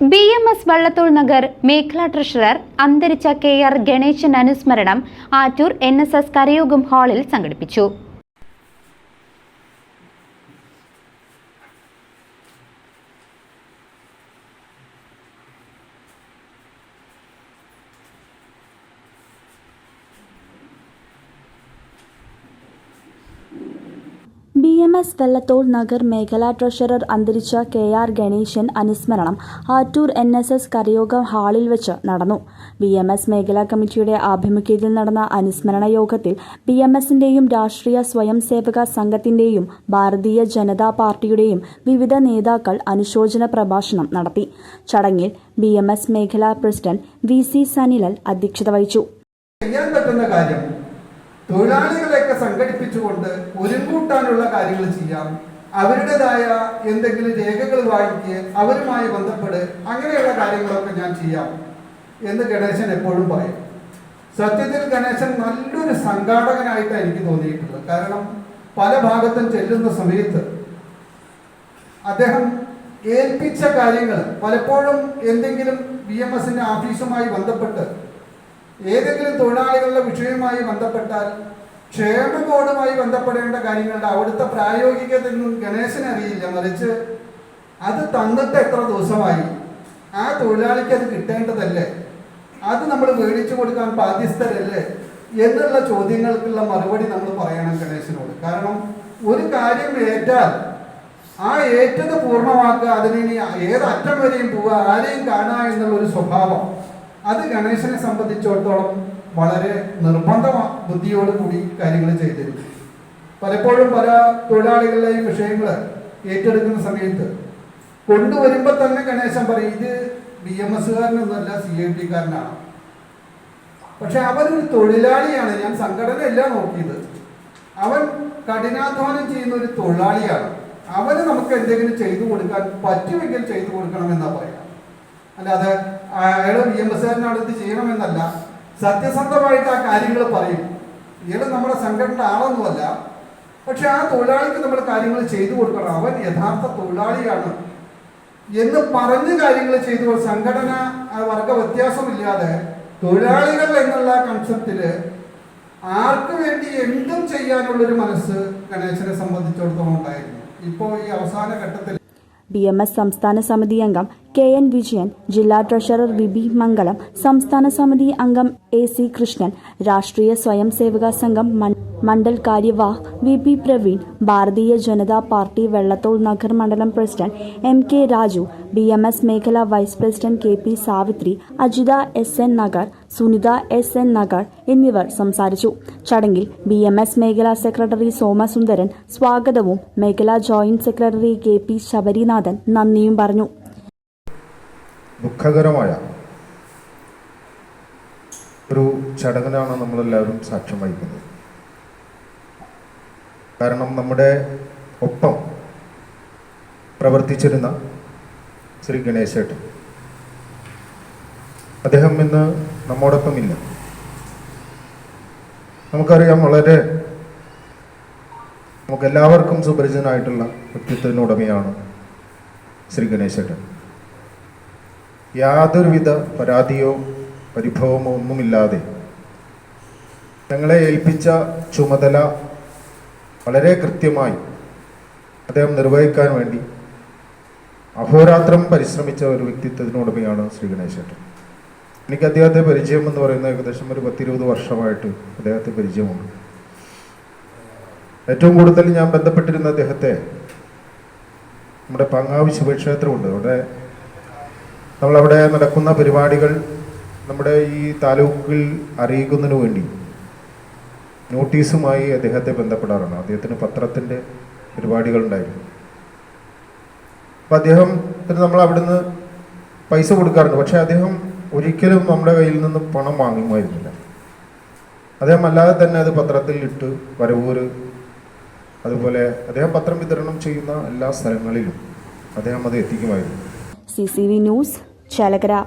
B M S Vallathol Nagar മേഖലാ treasurer അന്തരിച്ച K R Ganesan അനുസ്മരണം ആറ്റൂർ എൻ എസ് എസ് കരയോഗം ഹാളിൽ സംഘടിപ്പിച്ചു. എം എസ് വെള്ളത്തോൾ നഗർ മേഖലാ ട്രഷറർ അന്തരിച്ച കെ ആർ ഗണേശൻ അനുസ്മരണം ആറ്റൂർ എൻ എസ് എസ് കരയോഗ ഹാളിൽ വെച്ച് നടന്നു. ബി എം എസ് മേഖലാ കമ്മിറ്റിയുടെ ആഭിമുഖ്യത്തിൽ നടന്ന അനുസ്മരണ യോഗത്തിൽ ബി എം എസിന്റെയും രാഷ്ട്രീയ സ്വയം സേവക സംഘത്തിന്റെയും ഭാരതീയ ജനതാ പാർട്ടിയുടെയും വിവിധ നേതാക്കൾ അനുശോചന പ്രഭാഷണം നടത്തി. ചടങ്ങിൽ ബി എം എസ് മേഖലാ പ്രസിഡന്റ് വി സി സനിലൽ അധ്യക്ഷത വഹിച്ചു. തൊഴിലാളികളെയൊക്കെ സംഘടിപ്പിച്ചുകൊണ്ട് ഒരുങ്ങൂട്ടാനുള്ള കാര്യങ്ങൾ ചെയ്യാം. അവരുടേതായ എന്തെങ്കിലും രേഖകൾ വാങ്ങിക്കുക അവരുമായി ബന്ധപ്പെട് അങ്ങനെയുള്ള കാര്യങ്ങളൊക്കെ ഞാൻ ചെയ്യാം എന്ന് ഗണേശൻ എപ്പോഴും പറയും. സത്യത്തിൽ ഗണേശൻ നല്ലൊരു സംഘാടകനായിട്ടാണ് എനിക്ക് തോന്നിയിട്ടുള്ളത്. കാരണം പല ഭാഗത്തും ചെല്ലുന്ന സമയത്ത് അദ്ദേഹം ഏൽപ്പിച്ച കാര്യങ്ങൾ പലപ്പോഴും എന്തെങ്കിലും ബി എം എസിന്റെ ഓഫീസുമായി ബന്ധപ്പെട്ട് ഏതെങ്കിലും തൊഴിലാളികളുടെ വിഷയവുമായി ബന്ധപ്പെട്ടാൽ ക്ഷേമ ബോർഡുമായി ബന്ധപ്പെടേണ്ട കാര്യങ്ങളുടെ അവിടുത്തെ പ്രായോഗികതയൊന്നും ഗണേശന് അറിയില്ല. മറിച്ച് അത് തന്നിട്ട് എത്ര ദിവസമായി? ആ തൊഴിലാളിക്ക് അത് കിട്ടേണ്ടതല്ലേ? അത് നമ്മൾ മേടിച്ചു കൊടുക്കാൻ ബാധ്യസ്ഥരല്ലേ? എന്നുള്ള ചോദ്യങ്ങൾക്കുള്ള മറുപടി നമ്മൾ പറയണം ഗണേശനോട്. കാരണം ഒരു കാര്യം ഏറ്റാൽ ആ ഏറ്റത് പൂർണമാക്കുക അതിനെ ഏത് അറ്റം വരെയും പോവുക ആരെയും കാണുക എന്നുള്ള ഒരു സ്വഭാവം അത് ഗണേശനെ സംബന്ധിച്ചിടത്തോളം വളരെ നിർബന്ധ ബുദ്ധിയോട് കൂടി കാര്യങ്ങൾ ചെയ്തിരുന്നു. പലപ്പോഴും പല തൊഴിലാളികളുടെയും വിഷയങ്ങൾ ഏറ്റെടുക്കുന്ന സമയത്ത് കൊണ്ടുവരുമ്പോൾ തന്നെ ഗണേശൻ പറയും ഇത് ബി എം എസ്സുകാരനൊന്നുമല്ല സി ഐ ടിക്കാരനാണ്. പക്ഷെ അവനൊരു തൊഴിലാളിയാണ്. ഞാൻ സംഘടനയല്ല നോക്കിയത്. അവൻ കഠിനാധ്വാനം ചെയ്യുന്ന ഒരു തൊഴിലാളിയാണ്. അവന് നമുക്ക് എന്തെങ്കിലും ചെയ്തു കൊടുക്കാൻ പറ്റുമെങ്കിൽ ചെയ്തു കൊടുക്കണമെന്നാ പറയാം. അല്ലാതെ അയാൾ ബി എം എസ്കാരനാണ് അടുത്ത് ചെയ്യണമെന്നല്ല സത്യസന്ധമായിട്ട് ആ കാര്യങ്ങൾ പറയും. ഇയാൾ നമ്മുടെ സംഘടന ആളൊന്നുമല്ല. പക്ഷെ ആ തൊഴിലാളിക്ക് നമ്മൾ കാര്യങ്ങൾ ചെയ്തു കൊടുക്കണം. അവൻ യഥാർത്ഥ തൊഴിലാളിയാണ്. എന്ന് പറഞ്ഞ് കാര്യങ്ങൾ ചെയ്തു സംഘടന വർഗ വ്യത്യാസമില്ലാതെ തൊഴിലാളികൾ എന്നുള്ള കൺസെപ്റ്റിൽ ആർക്ക് വേണ്ടി എന്തും ചെയ്യാനുള്ളൊരു മനസ്സ് ഗണേശനെ സംബന്ധിച്ചിടത്തോളം ഉണ്ടായിരുന്നു. ഇപ്പോൾ ഈ അവസാന ഘട്ടത്തിൽ ബി എം എസ് സംസ്ഥാന സമിതി അംഗം കെ എൻ വിജയൻ ജില്ലാ ട്രഷറർ വിബി മംഗളം സംസ്ഥാന സമിതി അംഗം എ സി കൃഷ്ണൻ രാഷ്ട്രീയ സ്വയം സേവക സംഘം മണ്ഡൽ കാര്യവാഹ് V P Praveen Bharatiya Janata party Vallathol Nagar മണ്ഡലം president M K Raju B M S മേഖല vice president K P Savithri Ajitha S N Nagar Sunitha S N Nagar എന്നിവർ സംസാരിച്ചു. ചടങ്ങിൽ B M S മേഖലാ secretary Somasundaran സ്വാഗതവും മേഖലാ joint secretary K P Sabarinathan നന്ദിയും പറഞ്ഞു. ദുഃഖകരമായ ഒരു ചടങ്ങിനാണ് നമ്മളെല്ലാവരും സാക്ഷ്യം വഹിക്കുന്നത്. കാരണം നമ്മുടെ ഒപ്പം പ്രവർത്തിച്ചിരുന്ന ശ്രീ ഗണേശേട്ടൻ അദ്ദേഹം ഇന്ന് നമ്മോടൊപ്പം ഇല്ല നമുക്കറിയാം വളരെ നമുക്കെല്ലാവർക്കും സുപരിചിതനായിട്ടുള്ള വ്യക്തിത്വത്തിനുടമയാണ് ശ്രീ ഗണേശേട്ടൻ യാതൊരുവിധ പരാതിയോ പരിഭവമോ ഒന്നുമില്ലാതെ ഞങ്ങളെ ഏൽപ്പിച്ച ചുമതല വളരെ കൃത്യമായി അദ്ദേഹം നിർവഹിക്കാൻ വേണ്ടി അഹോരാത്രം പരിശ്രമിച്ച ഒരു വ്യക്തിത്വത്തിനുടമയാണ് ശ്രീ ഗണേശേട്ടൻ. എനിക്ക് അദ്ദേഹത്തെ പരിചയം എന്ന് പറയുന്നത് ഏകദേശം ഒരു പത്തിരുപത് വർഷമായിട്ട് അദ്ദേഹത്തെ പരിചയമുണ്ട്. ഏറ്റവും കൂടുതൽ ഞാൻ ബന്ധപ്പെട്ടിരുന്ന അദ്ദേഹത്തെ നമ്മുടെ പങ്കാവ് ശിവക്ഷേത്രമുണ്ട്. അവിടെ നമ്മളവിടെ നടക്കുന്ന പരിപാടികൾ നമ്മുടെ ഈ താലൂക്കിൽ അറിയിക്കുന്നതിന് വേണ്ടി നോട്ടീസുമായി അദ്ദേഹത്തെ ബന്ധപ്പെടാറാണ് അദ്ദേഹത്തിന് പത്രത്തിന്റെ പരിപാടികളുണ്ടായിരുന്നു. അപ്പം അദ്ദേഹം നമ്മൾ അവിടുന്ന് പൈസ കൊടുക്കാറുണ്ട്. പക്ഷേ അദ്ദേഹം ഒരിക്കലും നമ്മുടെ കയ്യിൽ നിന്ന് പണം വാങ്ങുമായിരുന്നില്ല. അദ്ദേഹം അല്ലാതെ തന്നെ അത് പത്രത്തിൽ ഇട്ട് വരവൂര് അതുപോലെ അദ്ദേഹം പത്രം വിതരണം ചെയ്യുന്ന എല്ലാ സ്ഥലങ്ങളിലും അദ്ദേഹം അത് എത്തിക്കുമായിരുന്നു. C C V news Chelakkara.